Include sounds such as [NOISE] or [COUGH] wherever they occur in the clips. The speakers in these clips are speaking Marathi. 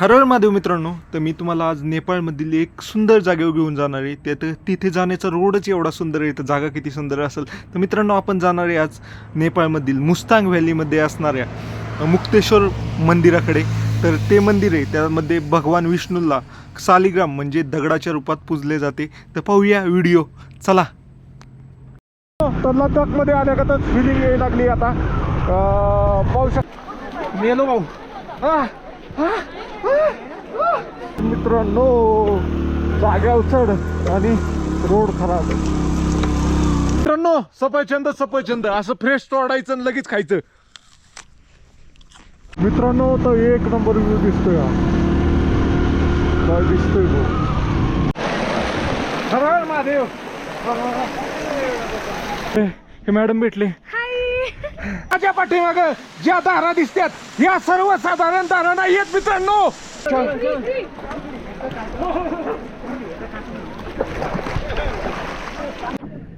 हरळ हर महादेव मित्रांनो तर मी तुम्हाला आज नेपाळमधील एक सुंदर जागेवर घेऊन जाणार आहे. त्यात तिथे जाण्याचा रोडच एवढा सुंदर आहे तर जागा किती सुंदर असेल. तर मित्रांनो आपण जाणार आहे आज नेपाळमधील मुस्तांग व्हॅलीमध्ये असणाऱ्या मुक्तेश्वर मंदिराकडे. तर ते मंदिर आहे त्यामध्ये भगवान विष्णूला सालिग्राम म्हणजे दगडाच्या रूपात पूजले जाते. तर पाहूया व्हिडिओ. चला. तर लद्दाखमध्ये आल्यागतच फिलिंग यायला लागली आता. पाहू शक मेलो भाऊ. मित्रांनो जागा चढ आणि रोड खराब. मित्रांनो सफरचंद सफरचंद. असं फ्रेश तोडायचं आणि लगेच खायचं. मित्रांनो तर एक नंबर व्ह्यू दिसतोय काय दिसतोय भाऊ महादेव. हे मॅडम भेटले. माझ्या पाठीमाग ज्या दारा दिसतात या सर्वसाधारण दारा नाही आहेत मित्रांनो.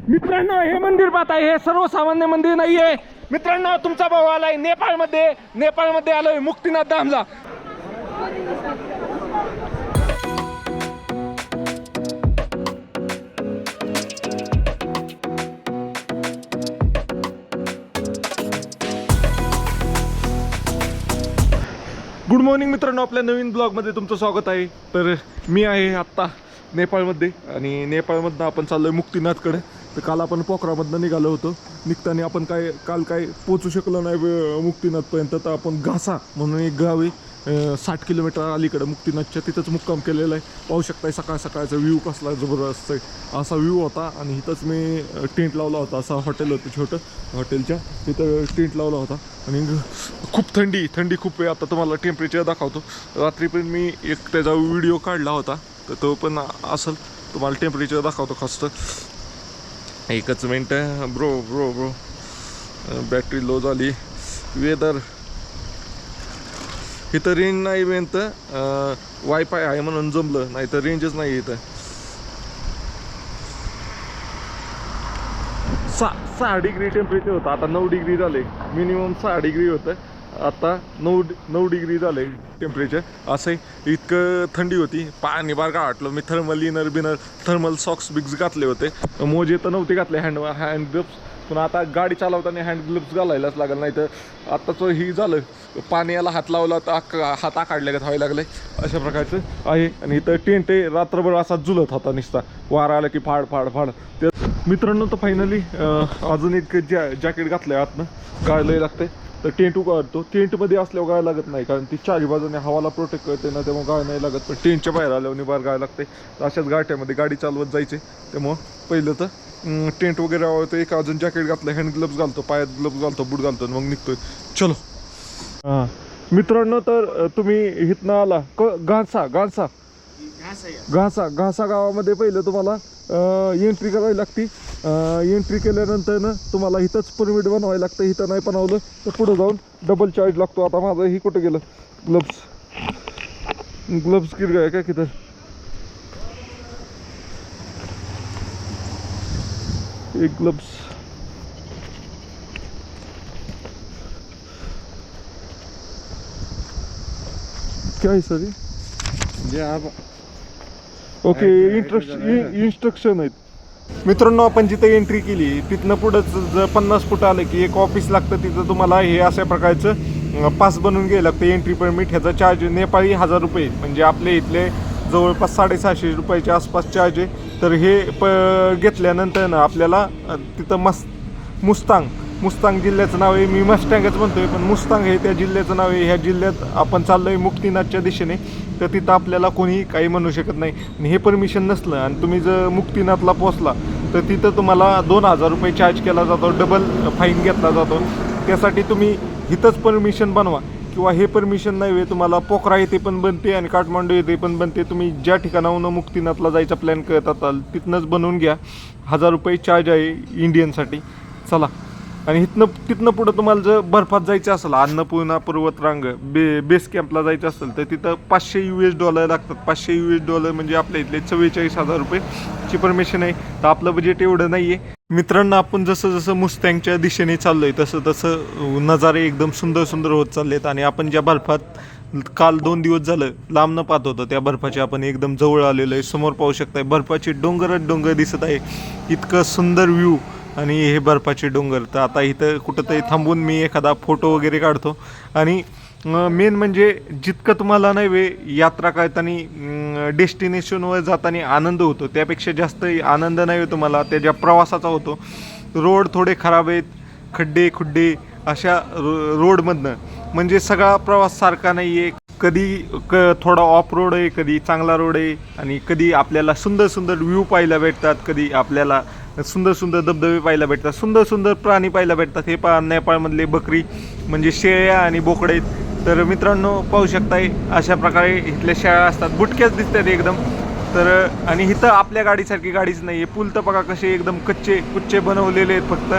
मित्रांनो हे मंदिर पाहताय हे सर्वसामान्य मंदिर नाहीये. मित्रांनो तुमचा भाऊ आलाय नेपाळमध्ये. नेपाळमध्ये आलोय मुक्तीनाथ धामला. गुड मॉर्निंग मित्रांनो आपल्या नवीन ब्लॉगमध्ये तुमचं स्वागत आहे. तर मी आहे आत्ता नेपाळमध्ये आणि नेपाळमधनं आपण चाललो आहे मुक्तीनाथकडे. तर काल आपण पोखरामधनं निघालो होतो. निघताना आपण काय काल काय पोचू शकलो नाही वे- मुक्तीनाथपर्यंत. तर आपण घासा म्हणून एक गाव आहे. साठ किलोमीटर अलीकडे मुक्तीनाथच्या तिथंच मुक्काम केलेला आहे. पाहू शकताय सकाळ सकाळचा व्ह्यू कसला जबरदस्त आहे. असा व्ह्यू होता आणि इथंच मी टेंट लावला होता. असं हॉटेल होतं छोटं हॉटेलच्या तिथं टेंट लावला होता. आणि खूप थंडी थंडी खूप आहे. आता तुम्हाला टेम्परेचर दाखवतो. रात्री पण मी एक त्याचा व्हिडिओ काढला होता. तर तो पण असेल. तुम्हाला टेम्परेचर दाखवतो खास एकच मिनटं bro bro bro battery low झाली. वेदर इथं रेंज नाही मेन वायफाय आहे म्हणून जमलं. नाही तर रेंजच नाही इथं. सा सहा डिग्री टेम्परेचर होतं. आता नऊ डिग्री झाले. मिनिमम सहा डिग्री होतं. आता नऊ नऊ डिग्री झाले टेम्परेचर असं इतकं थंडी होती. पाणी बार वाटलं. मी थर्मल इनर बिनर थर्मल सॉक्स बिग्स घातले होते. मोजे तर नव्हते घातले. हँड हँड ग्लब्स पण आता गाडी चालवताना हँड ग्लव्स घालायलाच लागेल नाही तर आत्ताचं ही झालं. पाण्याला हात लावला तर हाता हात आकाडले का व्हायला लागले. अशा प्रकारचं आहे. आणि इथं टेंट आहे. रात्रभर असा जुलत होता निसता. वारा आला की फाड फाड फाड. ते मित्रांनो तर फायनली अजून एक जॅ जॅकेट घातलंय आतनं. गाळलंय लागते तर टेंट उगाळतो टेंटमध्ये असल्यावर गाय लागत नाही कारण ती चारी बाजूने हवाला प्रोटेक्ट करते ना त्यामुळे गाळ नाही लागत. पण टेंटच्या बाहेर आल्यावर बाहेर गाय लागते तर अशाच गाठ्यामध्ये गाडी चालवत जायचे त्यामुळं पहिलं तर टेंट वगैरे आवडतं एक अजून जॅकेट घातलं हँड ग्लव्स घालतो पायात ग्लव्स घालतो बूट घालतो मग निघतोय. चलो. हां. मित्रांनो तर तुम्ही इथनं आला. क घासा घासा घासा घासा गावामध्ये पहिलं तुम्हाला एंट्री करावी लागती. एंट्री केल्यानंतर ना तुम्हाला इथंच परमिट बनवायला लागतं. इथं नाही बनवलं तर पुढे जाऊन डबल चार्ज लागतो. आता माझं ही कुठं गेलं? ग्लव्स ग्लव्स किती आहे काय किती एक क्या है सर जे आप ओके इंट्रक्शन इन्स्ट्रक्शन आहेत मित्रांनो आपण जिथे एंट्री केली तिथनं पुढं जर पन्नास फूट आलं की एक ऑफिस लागतं तिथं तुम्हाला हे अशा प्रकारचं पास बनवून घ्यायला लागतं. एंट्री परमिट ह्याचा चार्ज नेपाळी हजार रुपये. म्हणजे आपले इथले जवळपास साडेसहाशे रुपयाच्या आसपास चार्ज आहे. तर हे प घेतल्यानंतर ना आपल्याला तिथं मस् मुस्तांग मुस्तांग जिल्ह्याचं नाव आहे. मी मस्टँगच म्हणतो आहे पण मुस्तांग हे त्या जिल्ह्याचं नाव आहे. ह्या जिल्ह्यात आपण चाललो आहे मुक्तीनाथच्या दिशेने. तर तिथं आपल्याला कोणीही काही म्हणू शकत नाही. आणि हे परमिशन नसलं आणि तुम्ही जर मुक्तीनाथला पोचला तर तिथं तुम्हाला दोन हजार रुपये चार्ज केला जातो. डबल फाईन घेतला जातो. त्यासाठी तुम्ही इथंच परमिशन बनवा. किंवा हे परमिशन नाही आहे तुम्हाला पोखरा येथे पण बनते आणि काठमांडू येथे पण बनते. तुम्ही ज्या ठिकाणाहून मुक्तीनाथला जायचा प्लॅन करत असाल तिथनंच बनवून घ्या. हजार रुपये चार्ज आहे इंडियनसाठी चला. आणि इथनं तिथनं पुढं तुम्हाला जर बर्फात जायचं असेल अन्नपूर्णा पर्वतरांग बे बेस कॅम्पला जायचं असेल तर तिथं पाचशे यू एस डॉलर लागतात. पाचशे यू एस डॉलर म्हणजे आपल्या इथले चव्वेचाळीस हजार रुपयेची परमिशन आहे. तर आपलं बजेट एवढं नाही आहे मित्रांनो आपण जसं जसं मुस्तँगच्या दिशेने चाललोय तसं तसं नजारे एकदम सुंदर सुंदर होत चालले आहेत आणि आपण ज्या बर्फात काल दोन दिवस झालं लांब न पाहत होतं त्या बर्फाचे आपण एकदम जवळ आलेलो आहे. समोर पाहू शकताय बर्फाचे डोंगरच डोंगर दिसत आहे. इतकं सुंदर व्ह्यू आणि हे बर्फाचे डोंगर. तर आता इथं कुठंतरी थांबून मी एखादा फोटो वगैरे काढतो. आणि मेन म्हणजे जितकं तुम्हाला नाही वे यात्रा करताना डेस्टिनेशनवर जाताना आनंद होतो. त्यापेक्षा जास्त आनंद नाही तुम्हाला. त्याच्या प्रवासाचा होतो रोड थोडे खराब आहेत खड्डे खुड्डे अशा रो रोडमधनं. म्हणजे सगळा प्रवास सारखा नाही आहे कधी क थोडा ऑफ रोड आहे कधी चांगला रोड आहे. आणि कधी आपल्याला सुंदर सुंदर व्ह्यू पाहायला भेटतात कधी आपल्याला सुंदर सुंदर धबधबे पाहायला भेटतात. सुंदर सुंदर प्राणी पाहायला भेटतात. हे पहा नेपाळमधले बकरी म्हणजे शेळ्या आणि बोकडे तर मित्रांनो पाहू शकताय अशा प्रकारे इथल्या शेळ्या असतात. बुटक्याच दिसतात एकदम. तर आणि इथं आपल्या गाडीसारखी गाडीच नाही आहे पूल तर बघा कसे एकदम कच्चे कुच्चे बनवलेले आहेत फक्त.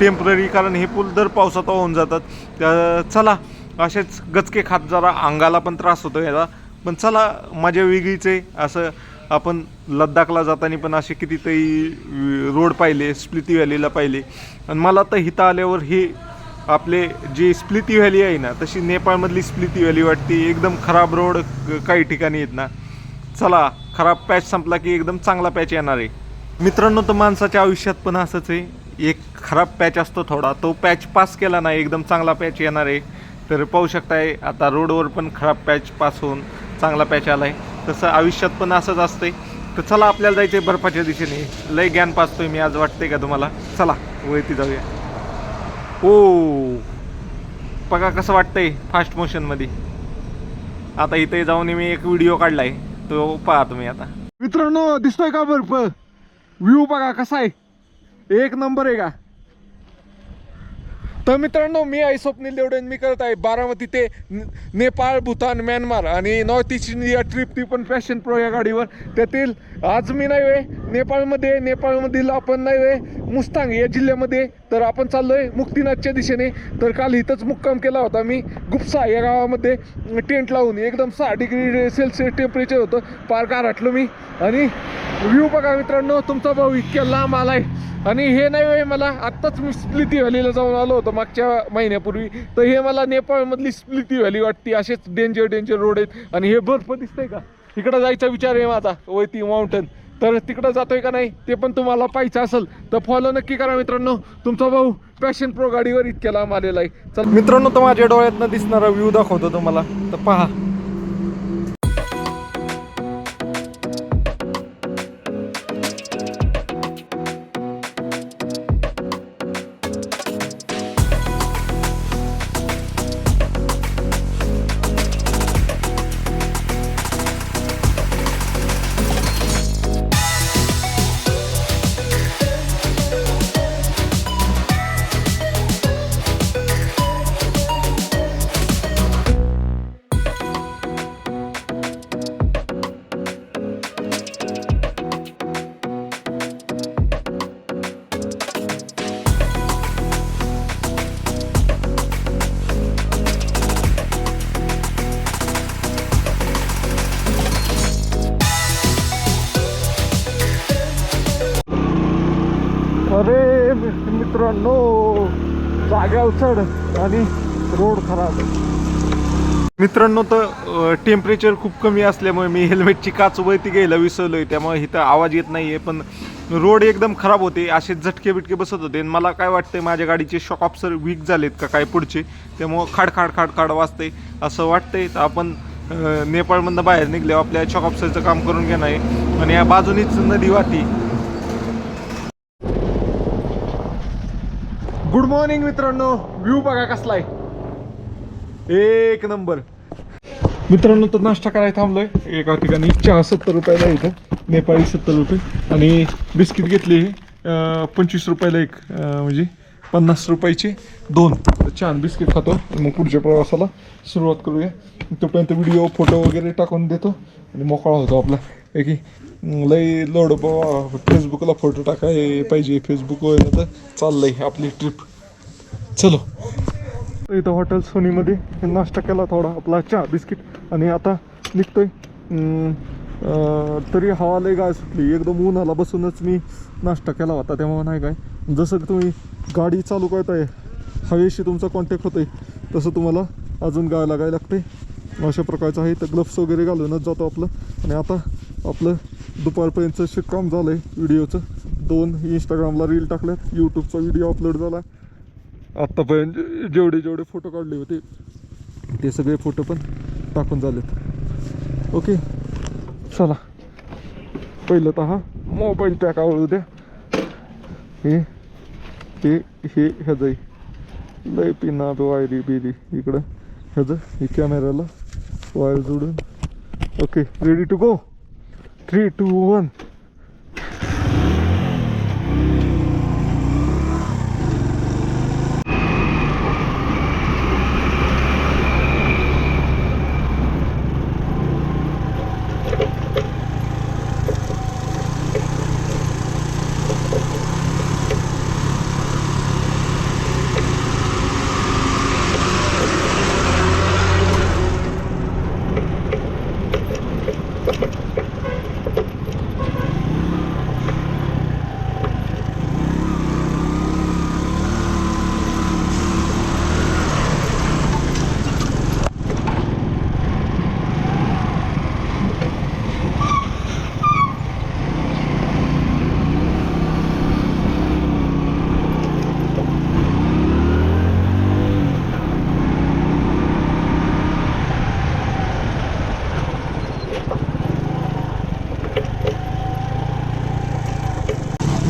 टेंपररी कारण हे पूल दर पावसात होऊन जातात. तर चला असेच गचके खात जरा अंगाला पण त्रास होतो याचा पण चला मजा वेगळीच आहे. असं आपण लद्दाखला जाताना पण असे कितीतरी रोड पाहिले स्प्लिती व्हॅलीला पाहिले. आणि मला तर हिथं आल्यावर हे आपले जे स्प्लिती व्हॅली आहे ना तशी नेपाळमधली स्प्लिती व्हॅली वाटते. एकदम खराब रोड काही ठिकाणी आहेत ना. चला खराब पॅच संपला की एकदम चांगला पॅच येणार आहे. मित्रांनो तर माणसाच्या आयुष्यात पण असंच आहे. एक खराब पॅच असतो थोडा. तो पॅच पास केला नाही एकदम चांगला पॅच येणार आहे. तर पाहू शकताय आता रोडवर पण खराब पॅच पास होऊन चांगला पॅच आला आहे तसं आयुष्यात पण असंच असतंय. तर चला आपल्याला जायचं आहे बर्फाच्या दिशेने. लय ज्ञान पाचतोय मी आज वाटतंय का तुम्हाला? चला वळती जाऊया. ओ बघा कसं वाटतंय फास्ट मोशनमध्ये आता इथे जाऊन मी एक व्हिडिओ काढलाय. तो पहा तुम्ही आता. मित्रांनो दिसतोय का बर्फ? व्ह्यू बघा कसा आहे. एक नंबर आहे का? तर मित्रांनो मी आई स्वप्नील देवडे मी करत आहे बारामती ते नेपाळ भूतान म्यानमार आणि नॉर्थ ईस्ट इंडिया ट्रिप ती पण फॅशन प्रो या गाडीवर. त्यातील आज मी नाही वे नेपाळमध्ये नेपाळमधील आपण नाही वे मुस्तांग या जिल्ह्यामध्ये. तर आपण चाललोय मुक्तीनाथच्या दिशेने. तर काल इथंच मुक्काम केला होता मी. गुप्सा या गावामध्ये टेंट लावून एकदम सहा डिग्री सेल्सिअस टेम्परेचर होतं. पार गारठलो मी. आणि व्ह्यू बघा मित्रांनो तुमचा भाऊ इतक्या लांब आला आहे आणि हे नाही वे मला आत्ताच मी स्प्लिती व्हॅलीला जाऊन आलो होतो मागच्या महिन्यापूर्वी. तर हे मला नेपाळमधली स्प्लिती व्हॅली वाटते. असेच डेंजर डेंजर रोड आहेत. आणि हे बर्फ दिसतंय का? तिकडं जायचा विचार आहे माझा वैती माउंटन तर तिकडं जातोय का नाही ते पण तुम्हाला पाहिजे असेल. तर फॉलो नक्की करा मित्रांनो. तुमचा भाऊ पॅशन प्रो गाडीवर इतक्या लांब आलेला आहे. चल मित्रांनो तर माझ्या डोळ्यातनं दिसणारा व्ह्यू दाखवतो तुम्हाला. तर पहा. मित्रांनो जागा चढ आणि रोड खराब. मित्रांनो तर टेम्परेचर खूप कमी असल्यामुळे मी हेल्मेटची काच वरती घ्यायला विसरलोय. त्यामुळे इथं आवाज येत नाहीये पण रोड एकदम खराब होते. असे झटके बिटके बसत होते. आणि मला काय वाटतंय माझ्या गाडीचे शॉक ऑप्सर वीक झालेत का काय पुढचे त्यामुळं खाड खाड खाड खाड वाजते असं वाटतंय. तर आपण नेपाळमधनं बाहेर निघल्यावर आपल्या शॉक ऑप्सरचं काम करून घेणार आहे. आणि या बाजूनीच नदी वाहती. गुड मॉर्निंग मित्रांनो. व्ह्यू बघा कसला आहे. एक नंबर. मित्रांनो तर नाश्ता करायला थांबलोय. एका ठिकाणी चहा सत्तर रुपयाला इथं. नेपाळी सत्तर रुपये. आणि बिस्किट घेतली पंचवीस रुपयाला एक म्हणजे पन्नास रुपयाचे दोन. छान बिस्किट खातो. मग पुढच्या प्रवासाला सुरुवात करूया. तोपर्यंत व्हिडिओ फोटो वगैरे टाकून देतो. आणि मोकळा होतो आपला. हे की लई लोड बाबा फेसबुकला फोटो टाकाय पाहिजे फेसबुकवर तर चाललंय आपली ट्रिप चलो. इथं हॉटेल सोनीमध्ये नाश्ता केला थोडा आपला चहा बिस्किट आणि आता निघतोय. तरी हवा लय गाय सुटली. एकदम उन्हाला बसूनच मी नाश्ता केला होता तेव्हा नाही काय. जसं की तुम्ही गाडी चालू करताय हवेशी तुमचा कॉन्टॅक्ट होतोय तसं तुम्हाला अजून गाय लागायला लागते अशा प्रकारचं आहे. तर ग्लव्स वगैरे घालूनच जातो आपलं. आणि आता आपलं दुपारपर्यंतचं शे- काम झालं आहे व्हिडिओचं. दोन इंस्टाग्रामला रील टाकल्यात यूट्यूबचा व्हिडिओ अपलोड झाला. आत्तापर्यंत जेवढे जेवढे फोटो काढले होते ते सगळे फोटो पण टाकून झालेत. ओके चला. पहिलं तर हा मोबाईल पॅक आवडू द्या. हे हे हे ह्याचं आहे. लय पिना वायरी बिरी इकडं ह्याचं हे कॅमेऱ्याला वायर जोडून. Okay ready to go three two one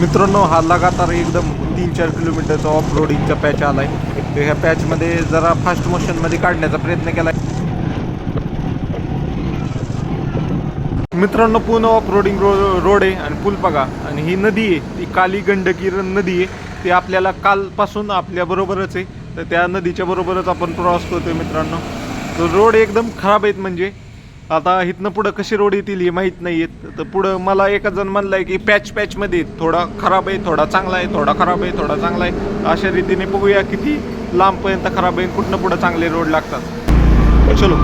मित्रांनो हा लगातार एकदम तीन चार किलोमीटरचा ऑफ रोडिंगचा पॅच आलाय. तर ह्या पॅचमध्ये जरा फास्ट मोशनमध्ये काढण्याचा प्रयत्न केला मित्रांनो पूर्ण ऑफ रोडिंग रो रोड आहे आणि पूल बघा. आणि ही नदी आहे ती काली गंडकी नदी आहे. ती आपल्याला कालपासून आपल्या बरोबरच आहे. तर त्या नदीच्या बरोबरच आपण प्रवास करतोय मित्रांनो. तर रोड एकदम खराब आहेत म्हणजे. आता इथनं पुढं कशी रोड येतील हे माहीत नाही आहेत तर पुढं मला एका जण म्हणलाय की पॅच पॅचमध्ये थोडा खराब आहे थोडा चांगला आहे थोडा खराब आहे थोडा चांगला आहे. अशा रीतीने बघूया किती लांबपर्यंत खराब आहे कुठनं पुढं चांगले रोड लागतात. चलो.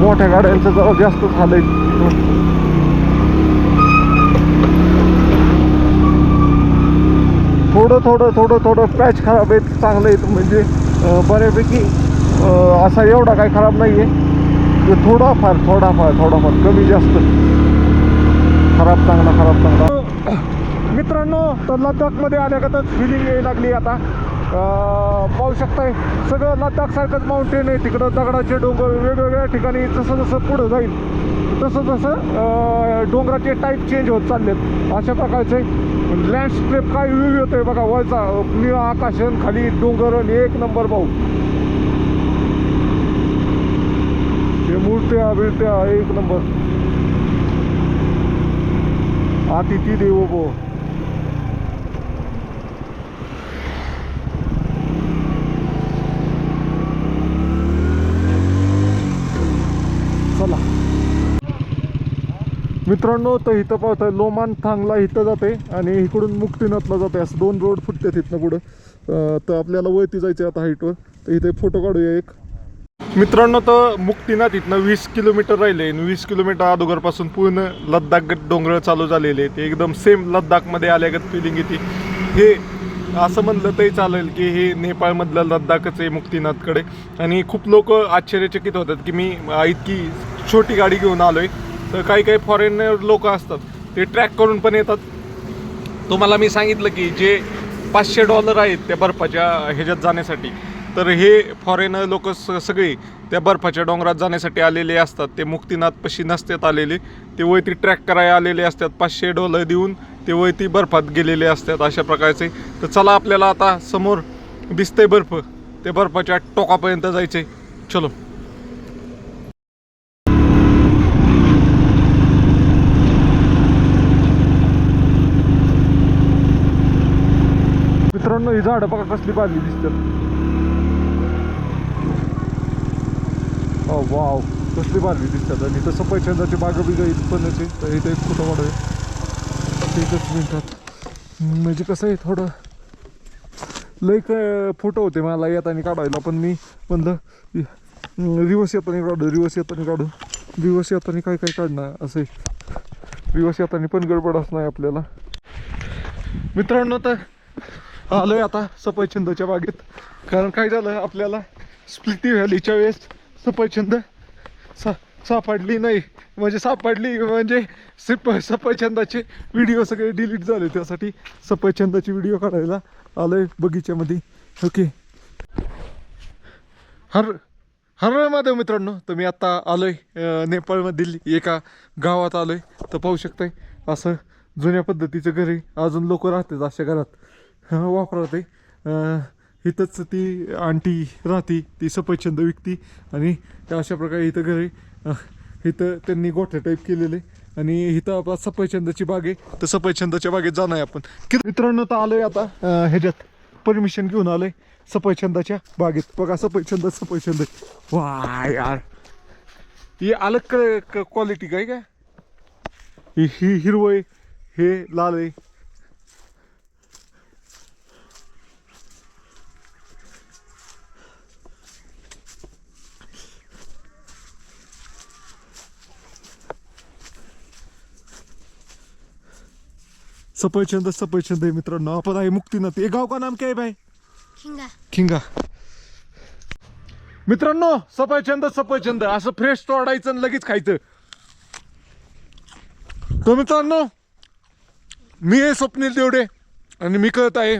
मोठ्या गाड्यांचं जरा जास्त झालंय. थोडं थोडं थोडं थोडं पॅच खराब आहेत चांगलं आहेत. म्हणजे बऱ्यापैकी असा एवढा काही खराब नाही आहे म्हणजे थोडाफार थोडाफार थोडाफार कमी जास्त. खराब चांगला खराब चांगला. मित्रांनो तर लद्दाखमध्ये आल्यागतच फिलिंग यायला लागली आता. पाहू शकताय सगळं लद्दाखसारखंच माउंटेन आहे. तिकडं दगडाचे डोंगर वेगवेगळ्या ठिकाणी जसं जसं पुढं जाईल तसं जसं डोंगराचे टाईप चेंज होत चाललेत. अशा प्रकारचे लँडस्केप काय व्ह्यू येतोय बघा वरचा निळा आकाशन खाली डोंगर आणि एक नंबर भाऊ हे मूर्त्या बिरत्या एक नंबर. आतिथी देवो गो चला. मित्रांनो तर इथं पाहताय लोमान थांगला इथं जाते आणि इकडून मुक्तीनाथला जाते. असं दोन रोड फुटते तिथनं पुढं. तर आपल्याला वरती जायचे आता हाईटवर तर इथे फोटो काढूया एक. मित्रांनो तर मुक्तीनाथ इथनं वीस किलोमीटर राहिले वीस किलोमीटर अगोदरपासून पूर्ण लद्दाख डोंगर चालू झालेले ते एकदम सेम लद्दाखमध्ये आल्यागत फिलिंग येते. हे असं म्हणलं तरी चालेल की हे नेपाळमधलं लद्दाखच आहे मुक्तीनाथकडे. आणि खूप लोक आश्चर्यचकित होतात की मी इतकी छोटी गाडी घेऊन आलो आहे तर काही काही फॉरेनर लोक असतात ते ट्रॅक करून पण येतात. तुम्हाला मी सांगितलं की जे पाचशे डॉलर आहेत त्या बर्फाच्या ह्याच्यात जाण्यासाठी. तर हे फॉरेनर लोक स सगळे त्या बर्फाच्या डोंगरात जाण्यासाठी आलेले असतात. ते मुक्तीनाथपाशी नसतात आलेले. ते वरती ट्रॅक करायला आलेले असतात पाचशे डॉलर देऊन ते वरती बर्फात गेलेले असतात अशा प्रकारचे. तर चला आपल्याला आता समोर दिसतंय बर्फ. ते बर्फाच्या टोकापर्यंत जायचे चलो. मित्रांनो ही झाडं बघा कसली बाजली दिसतात. Oh, वाव कसली बाजली दिसतात आणि तसं पैशांची बाग बिग पण आहे तर इथे एक फोटो काढूया. एकच मिनटात म्हणजे कसं आहे थोडं लई काय फोटो होते मला येताना काढायला पण मी म्हणलं रिवर्स येताना काढू रिवर्स येताना काढू. रिवर्स येताना काय काय काढणार? असे रिवर्स येताना पण गडबड असणार आपल्याला. मित्रांनो तर आलोय आता सफरचंदाच्या बागेत. कारण काय झालं आपल्याला स्प्लिटी व्हॅलीच्या वेळेस सफरचंद? सा सापडली नाही. म्हणजे सापडली म्हणजे सिप सफरचंदाचे व्हिडिओ सगळे डिलीट झाले. त्यासाठी सफरचंदाचे व्हिडिओ काढायला आलोय बगीच्यामध्ये. ओके हर हर माधव मित्रांनो तर मी आत्ता आलोय नेपाळमधील एका गावात आलोय. तर पाहू शकताय असं जुन्या पद्धतीचं घर आहे अजून लोक राहतात अशा घरात. वापरत आहे इथंच ती आंटी राहती ती सफरचंद विकती आणि अशा प्रकारे इथं घर आहे इथं त्यांनी गोठ्या टाईप केलेले आणि इथं आपला सफरचंदाची बाग आहे तर सफरचंदाच्या बागेत जाणं आहे आपण. कि मित्रांनो तर आलोय आता ह्याच्यात परमिशन घेऊन आलोय सफरचंदाच्या बागेत. बघा सफरचंद सफरचंद. वा यार. ही अलग क्वालिटी काय काय ही ही हिरवं आहे हे लाल आहे. सफरचंद सफरचंद आहे मित्रांनो आपण आहे मुक्तीनाथ. ये गाव का नाम क्या है भाई खिंगा. खिंगा. मित्रांनो सफरचंद सफरचंद असं फ्रेश तोडायचं आणि लगेच खायचं. तो मित्रांनो मी आहे स्वप्नील देवडे आणि मी कळत आहे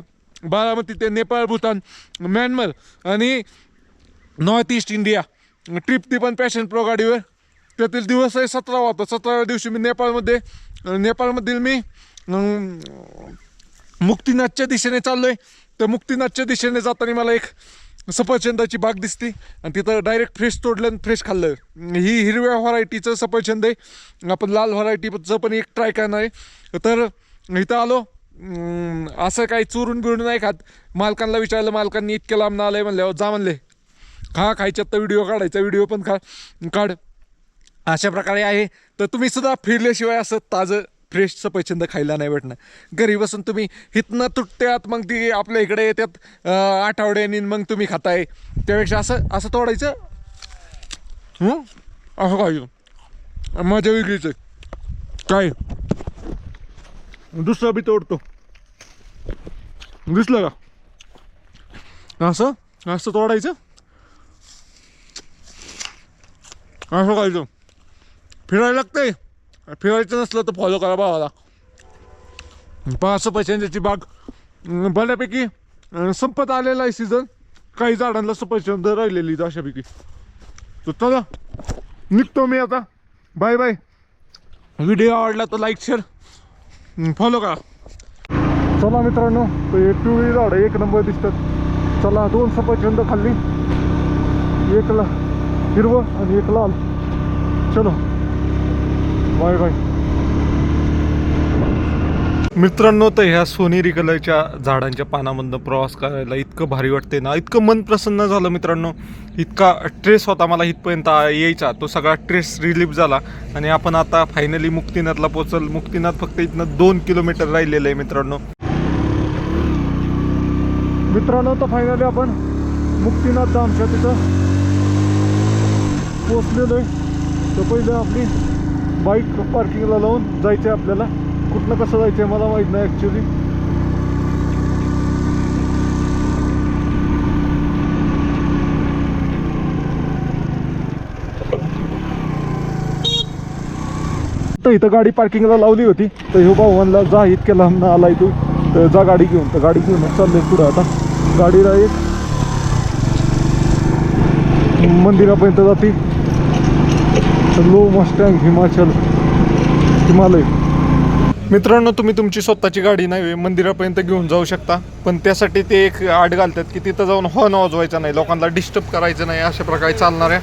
बारामती ते नेपाळ भूतान म्यानमार आणि नॉर्थ ईस्ट इंडिया ट्रिप ती पण पॅशन प्रो गाडीवर. त्यातील दिवस आहे सतरावा. होता सतराव्या दिवशी मी नेपाळमध्ये नेपाळमधील मी मुक्तिनाथच्या दिशेने चाललोय. तर मुक्तिनाथच्या दिशेने जाताना मला एक सफरचंदाची बाग दिसते. आणि तिथं डायरेक्ट फ्रेश तोडलं आणि फ्रेश खाल्लं. ही हिरव्या व्हरायटीचं सफरचंद आहे. आपण लाल व्हरायटीचं पण एक ट्राय करणार आहे. तर इथं आलो. असं काही चोरून बिरून नाही खात. मालकांना विचारलं मालकांनी इतक्या लांब आलंय म्हणल्यावर जा म्हणले. खा खायच्यात तर व्हिडिओ काढायचा व्हिडिओ पण खा काढ. अशा प्रकारे आहे. तर तुम्ही सुद्धा फिरल्याशिवाय असं ताजं फ्रेशचं सफरचंद खायला नाही भेटणार. घरी बसून तुम्ही हितनं तुटत्यात मग ती आपल्या इकडे येतात आठवड्यानी मग तुम्ही खाताय. त्यापेक्षा असं असं तोडायचं? असं खायचं मजा वेगळीच आहे. काय? दुसरं बी तोडतो. दिसलं का? असं? असं तोडायचं? असं खायचं. फिरायला लागतंय. फिरायचं नसलं तर फॉलो करा भावाला. पाच पैशांची बाग. बऱ्यापैकी संपत आलेला आहे सीझन काही झाडांना सफरचंद राहिलेली अशापैकी. तर चला निघतो मी आता. बाय बाय व्हिडिओ आवडला तर लाईक शेअर फॉलो करा. चला मित्रांनो ते पिवळी झाड एक नंबर दिसतात. चला दोन सफरचंद खाल्ली. एक ला हिरवं आणि एक लाल. चलो. Bye bye. मित्रांनो तर ह्या सोनेरी कलरच्या झाडांच्या पानामधनं प्रवास करायला इतकं भारी वाटते ना. इतकं मन प्रसन्न झालं मित्रांनो. इतका ट्रेस होता मला इथपर्यंत यायचा. तो सगळा ट्रेस रिलीफ झाला. आणि आपण आता फायनली मुक्तीनाथला पोचल मुक्तीनाथ फक्त इथनं दोन किलोमीटर राहिलेलं आहे मित्रांनो. मित्रांनो तर फायनली आपण मुक्तीनाथ धामच्या तिथं पोचलेलो आहे. तर पहिले आपली बाईक पार्किंगला लावून जायचं आहे आपल्याला. कुठनं कसं जायचं आहे मला माहीत नाही ॲक्च्युली तर इथं गाडी पार्किंगला लावली होती. तर ह्यो भाऊ म्हणला जा इतक्या लहान आलाय तू. तर जा गाडी घेऊन. तर गाडी घेऊन चाललंय पुढं आता. गाडीला एक मंदिरापर्यंत जाते. लो मस्टँग हिमाचल हिमालय. मित्रांनो तुम्ही तुमची स्वतःची गाडी नाही मंदिरापर्यंत घेऊन जाऊ शकता. पण त्यासाठी ते एक आड घालतात की तिथं जाऊन हॉर्न वाजवायचा नाही. लोकांना डिस्टर्ब करायचं नाही अशा प्रकारे चालणाऱ्या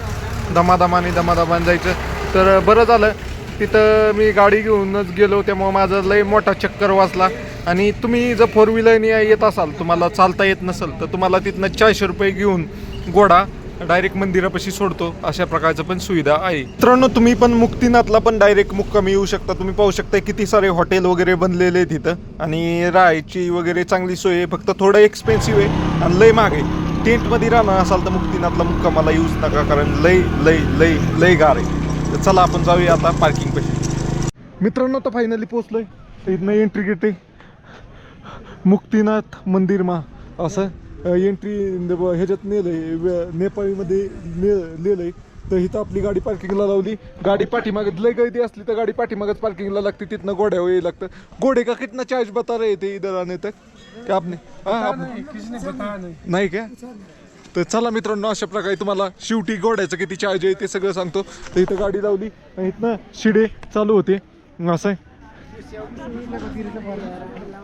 दमादमाने दमादमाने जायचं. तर बरं झालं. तिथं मी गाडी घेऊनच गेलो त्यामुळं माझा लय मोठा चक्कर वाचला. आणि तुम्ही जर फोर व्हीलरने येत असाल तुम्हाला चालता येत नसेल तर तुम्हाला तिथनं चारशे रुपये घेऊन गोडा डायरेक्ट मंदिरापाशी सोडतो अशा प्रकारचं पण सुविधा आहे. मित्रांनो तुम्ही पण मुक्तीनाथला पण डायरेक्ट मुक्कामी येऊ शकता. तुम्ही पाहू शकता किती सारे हॉटेल वगैरे बनलेले आहेत तिथं आणि राहायची वगैरे चांगली सोय आहे. फक्त थोडं एक्सपेन्सिव्ह आहे आणि लय महाग आहे. टेंटमध्ये राहणार असाल तर मुक्तीनाथला मुक्कामाला यूज नका कारण लय लय लय लय गार आहे. तर चला आपण जाऊया आता पार्किंग पाशी. मित्रांनो तर फायनली पोचलोय इथनं एंट्री गेट आहे मुक्तीनाथ मंदिर मा असं. एंट्री ह्याच्यात नेलंय वे- नेपाळीमध्ये ने लिहिलंय तर इथं आपली गाडी पार्किंगला लावली. गाडी पाठीमागे लय गर्दी असली तर गाडी पाठीमागच पार्किंगला लागते. तिथनं गोड्यावर यायला लागतं. गोडे का कितना चार्ज बता रहे थे इधर आने तक? क्या आपने? हाँ आपने? नाही का? तर चला मित्रांनो अशा प्रकारे तुम्हाला शेवटी गोड्याचं किती चार्ज आहे ते सगळं सांगतो. तर इथं गाडी लावली आणि इथनं शिडे चालू होते. असं आहे.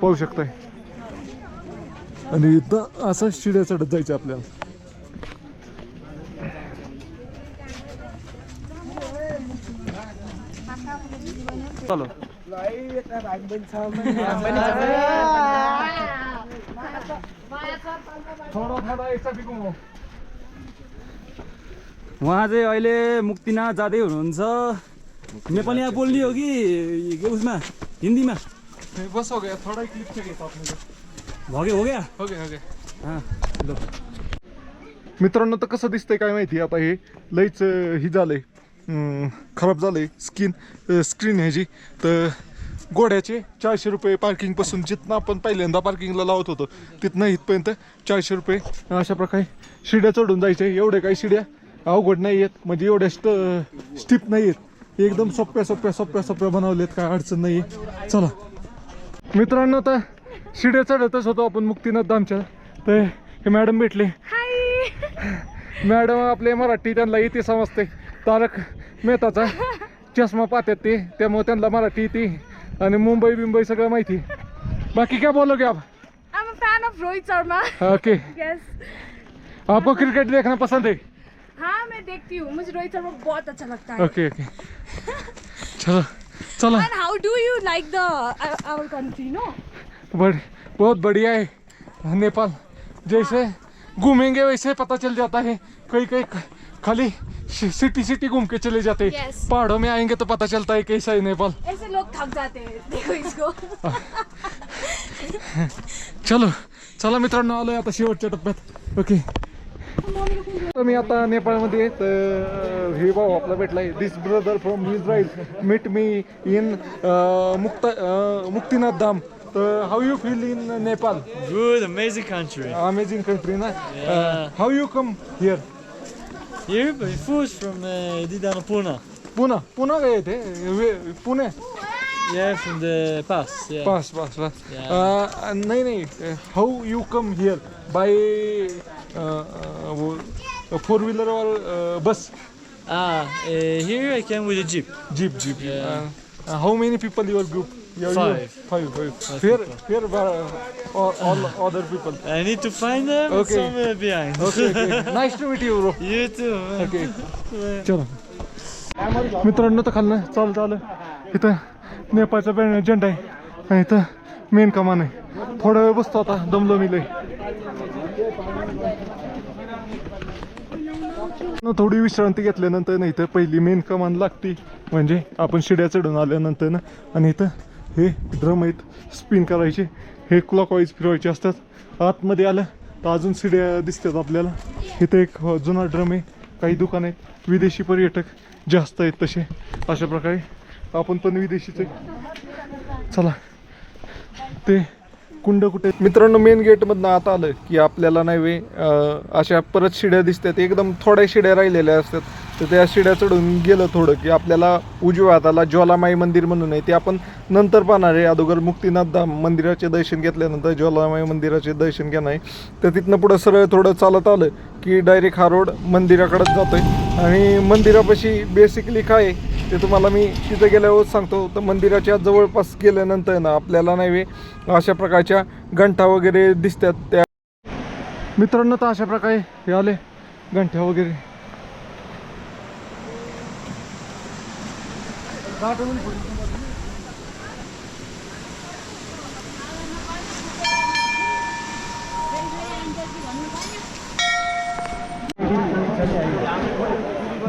पाहू शकताय. आणि इथं असं शिड्या चढत जायचं आपल्याला. चलो. थोडा थोडा ऐसा भी घुमाओ उहाँ चाहिँ अहिले मुक्तिनाथ जाँदै हुनुहुन्छ। नेपाली यहाँ बोल्ने हो कि उसमा? हिन्दीमा? बस हो गया थोड़ा ही क्लिप चाहिए था आपने भग्यो हो गया हो गया हो गया हां ल. मित्रांनो तर कसं दिसतंय काय माहिती? आता हे लईच ही झालंय. खराब झालंय स्किन स्क्रीन ह्याची तर गोड्याचे चारशे रुपये पार्किंगपासून जिथनं आपण पहिल्यांदा पार्किंगला लावत होतो तिथनं इथपर्यंत चारशे रुपये. अशा प्रकारे शिड्या चढून जायचे. एवढे काही शिड्या? अवघड नाही आहेत. म्हणजे एवढ्या स्ट स्टिप नाही आहेत. एकदम सोप्या सोप्या सोप्या सोप्या बनवलेत. काय अडचण नाही चला. मित्रांनो तर शिड्या चढतच होतो आपण मुक्तीनाथ धामच्या तर हे मॅडम भेटले. मॅडम आपले मराठी त्यांना येते समजते. तारक मेहताचा चष्मा पाहतात ते त्यामुळे त्यांना मराठी येते आणि मुंबई बिंबई सगळं माहिती. बाकी क्या बोलोगे आप? I'm a fan of Rohit Sharma. Okay. आपको क्रिकेट देखना पसंद है? हाँ मैं देखती हूँ. मुझे रोहित शर्मा बहुत अच्छा लगता है. ओके ओके चलो चलो. Do you like the uh, our country? No. बड़ बहुत बढ़िया है नेपाल। जैसे घूमेंगे वैसे पता चल जाता है। कहीं ख- खाली सिटी सिटी घूम के चले जाते हैं। Yes. पहाड़ों में आएंगे तो पता चलता है कैसा है नेपाल। ऐसे लोग थक जाते हैं देखो इसको। [LAUGHS] चलो चला मित्रांनो आलोय आता शेवटच्या टप्प्यात ओके तर मी आता नेपाळमध्ये आहे, तर हे भाऊ आपला भेटलाय. This brother from Israel meet me in Mukta Muktinath Dham. तर how you feel in Nepal Good, amazing country. Amazing country ना how you come here Here, but food from uh, Didano Puna. पुन्हा पुन्हा काय येते वे- Pune Yeah, from the pass. Yeah. Pass pass pass Yeah. अं, नाही नाही how you come here by four wheeler और bus Ah, uh, here I came with a jeep. Jeep, jeep. Yeah. Uh, uh, how many people your group? Your, Five. Your, five, five. Five here, people. here, uh, all, all other people. I need to find them Okay. somewhere behind. Okay, okay. nice to meet you, bro. you too, man. Okay. चलो मित्रांनो तर खालनं चालत आलं इथं नेपाळचा बॅन झेंडा आहे आणि इथं मेन कमान आहे थोडा वेळ बसतो आता दमलो मी लय थोडी विश्रांती घेतल्यानंतर ना इथं पहिली मेन कमान लागती म्हणजे आपण शिड्या चढून आल्यानंतर ना आणि इथं हे ड्रम आहेत स्पिन करायचे. हे क्लॉकवाईज फिरवायचे असतात. आतमध्ये आलं तर अजून शिड्या दिसतात आपल्याला. इथं एक जुना ड्रम आहे. काही दुकान आहेत. विदेशी पर्यटक जास्त आहेत तसे. अशा प्रकारे. आपण पण विदेशीचे. चला. ते कुंड कुठे? मित्रांनो मेन गेटमधनं आता आलं की आपल्याला नाही वे अशा परत शिड्या दिसतात. एकदम थोड्या शिड्या राहिलेल्या असतात. तर त्या शिड्या चढून गेलं थोडं की आपल्याला उजव्या हाताला ज्वालामाई मंदिर म्हणून आहे ते आपण नंतर पाहणार आहे. अगोदर मुक्तीनाथ धाम मंदिराचे दर्शन घेतल्यानंतर ज्वालामाई मंदिराचे दर्शन घेणार आहे. तर तिथनं पुढं सरळ थोडं चालत आलं की डायरेक्ट हा रोड मंदिराकडंच जातो आहे आणि मंदिरापाशी बेसिकली काय आहे ते तुम्हाला मी तिथं गेल्यावर सांगतो. तर मंदिराच्या जवळपास गेल्यानंतर ना आपल्याला नाही वे अशा प्रकारच्या घंटा वगैरे दिसतात त्या. मित्रांनो तर अशा प्रकारे हे आले घंट्या वगैरे.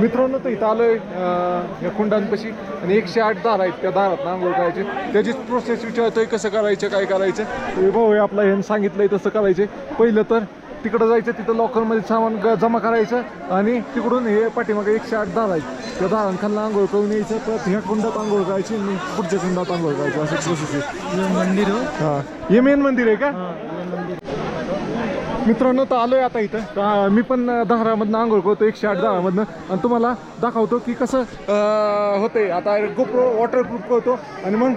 मित्रांनो तर इथं आलोय या कुंडांपाशी. आणि एकशे आठ दार आहेत त्या दारात आंघोळ करायचे. त्याचीच प्रोसेस विचारतोय कसं करायचं काय करायचं. हे भाऊ हे आपला ह्यानं सांगितलंय तसं करायचे. पहिलं तर तिकडं जायचं तिथं लॉकरमध्ये सामान ग- जमा करायचं आणि तिकडून हे पाठीमागे एकशे आठ दार आहेत त्या दारांखालनं आंघोळ करून यायचं परत ह्या कुंडात आंघोळ करायची आणि पुढच्या कुंडात आंघोळ करायचं. असं प्रोसेस आहे. मंदिर हो. हां. हे मेन मंदिर आहे का? मित्रांनो तर आलोय आता इथं. मी पण दहारामधनं आंघोळ करतो एकशे आठ दहारामधनं आणि तुम्हाला दाखवतो की कसं अं, होतंय. आता गोप्रो वॉटरप्रूफ करतो आणि मग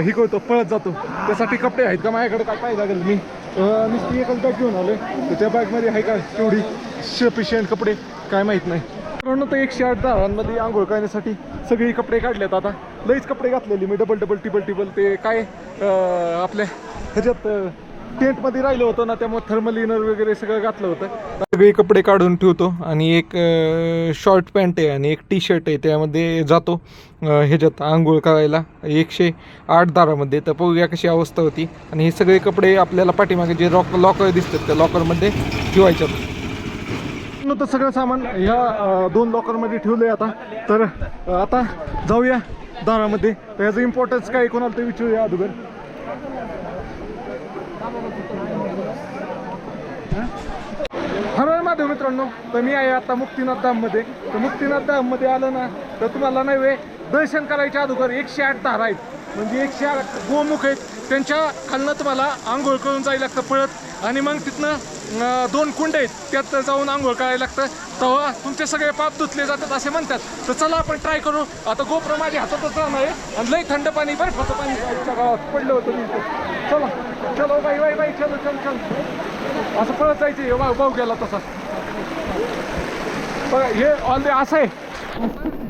ही करतो पळत जातो. त्यासाठी कपडे आहेत का? माझ्याकडे काय पाहिजे लागेल? मी अं, नुसती एकच बॅग घेऊन आलोय. तर त्या बॅगमध्ये आहे का तेवढी सफिशियंट कपडे? काय माहीत नाही. मित्रांनो तर एकशे आठ दारांमध्ये आंघोळ करण्यासाठी सगळी कपडे काढलेत आता. लईच कपडे घातलेले मी. डबल डबल टिबल टिबल ते काय आपल्या ह्याच्यात टेंटमध्ये राहिलं होतं ना त्यामुळे थर्मल इनर वगैरे सगळं घातलं होतं. सगळे कपडे काढून ठेवतो आणि एक शॉर्ट पॅन्ट आहे आणि एक टी शर्ट आहे त्यामध्ये जातो ह्याच्यात आंघोळ करायला. एकशे आठ दारामध्ये. तर बघूया कशी अवस्था होती. आणि हे सगळे कपडे आपल्याला पाठीमागे जे लॉक लॉकर दिसतात त्या लॉकरमध्ये ठेवायच्यात नंतर तर सगळं सामान ह्या दोन लॉकरमध्ये ठेवलंय आता. तर आता जाऊया दारामध्ये. तर ह्याचं इम्पॉर्टन्स काय कोणाला ते विचारूया अगोदर. हर हर मित्रांनो. तर मी आहे आता मुक्तीनाथ धाममध्ये. तर मुक्तीनाथ धाममध्ये आलं ना तर तुम्हाला नव्हे दर्शन करायच्या अगोदर एकशे आठ तारा आहेत. म्हणजे एकशे आठ गोमुख आहेत. त्यांच्या खालनं तुम्हाला आंघोळ करून जायला लागतं पळत. आणि मग तिथनं दोन कुंड आहेत. त्यात जाऊन आंघोळ करायला लागतं. तेव्हा तुमचे सगळे पाप धुतले जातात असे म्हणतात. तर चला आपण ट्राय करू. आता गोप्र माझ्या हातातच राहणार आहे. आणि लई थंड पाणी बर्फाचं पाणी. गावात पडलं होतं चला. चलो बाई बाई बाई चलो चल चल. असं पळत जायचं हे भाऊ गेला तसा. बघा हे ऑल असं आहे.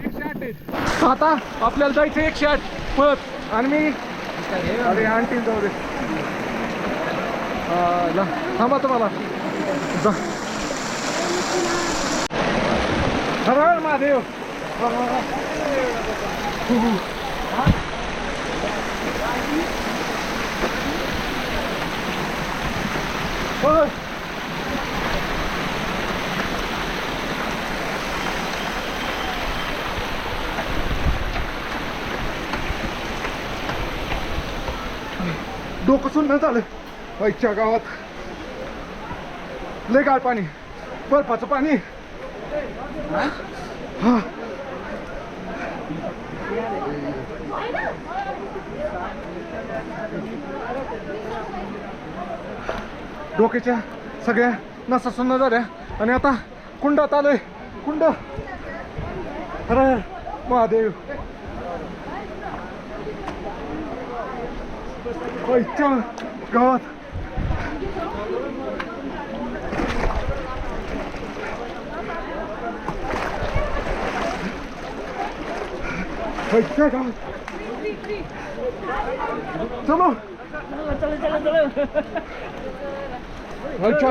एकशे आठ आहेत आता आपल्याला जायचं एकशे आठ पळत. आणि मी अरे आणखी जाऊ दे. थांबा तुम्हाला. जा. हर महादेव हर हर हर. हु, हु. ओय. डोकं सुन्न झालं. आईच्या गावात. लय गाळ पाणी. बर्फाचं पाणी. हा? डोक्याच्या सगळ्या नसा सुन्न झाल्या. आणि आता कुंडात आलोय. कुंड. अरे महादेव. आईच्या गावात. चलो चलो चलो. आईच्या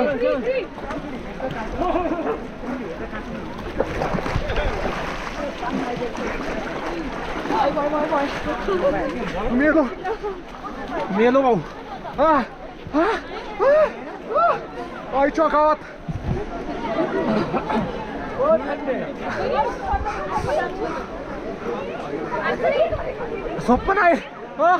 मेलो मेलो भाऊ हा हा हा आईच्या गावात सोपं नाही हा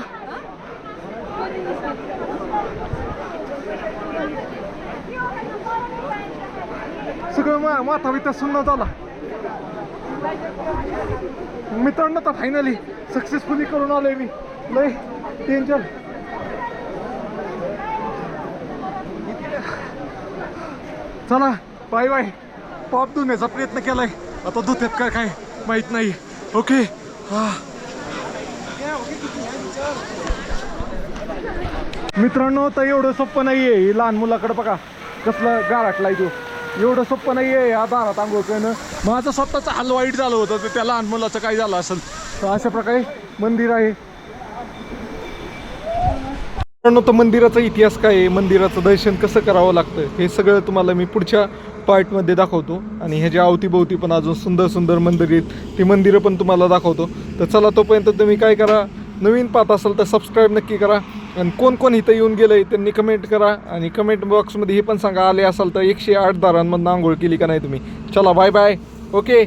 सगळं मा माथा बिथा सुन्न झाला. मित्रांनो तर फायनली सक्सेसफुली करून आलोय मी. लय टेन्शन चला बाय बाय पाप धुण्याचा प्रयत्न केलाय. आता धुत्यात काय काय माहीत नाही. ओके हां. मित्रांनो तर एवढं सोपं नाहीये. ही लहान मुलाकडे बघा कसलं गाराटलाय तो. एवढं सोपं नाहीये या दारात आंघोळ करणं. माझं स्वतःचं हाल वाईट झालं होतं तर त्या लहान मुलाचं काय झालं असेल. तर अशा प्रकारे मंदिर आहे. मित्रांनो तर मंदिराचा इतिहास काय आहे? मंदिराचं दर्शन कसं करावं लागतं? हे सगळं तुम्हाला मी पुढच्या पार्टमध्ये दाखवतो. आणि ह्याच्या अवतीभोवती पण अजून सुंदर सुंदर मंदिर आहेत ती मंदिरं पण तुम्हाला दाखवतो. तर चला तोपर्यंत तुम्ही काय करा? नवीन पाहत असाल तर सबस्क्राईब नक्की करा. आणि कोण कोण इथं येऊन गेलंय त्यांनी कमेंट करा आणि कमेंट बॉक्समध्ये हे पण सांगा आले असाल तर एकशे आठ दारांमधून आंघोळ केली का नाही तुम्ही? चला बाय बाय ओके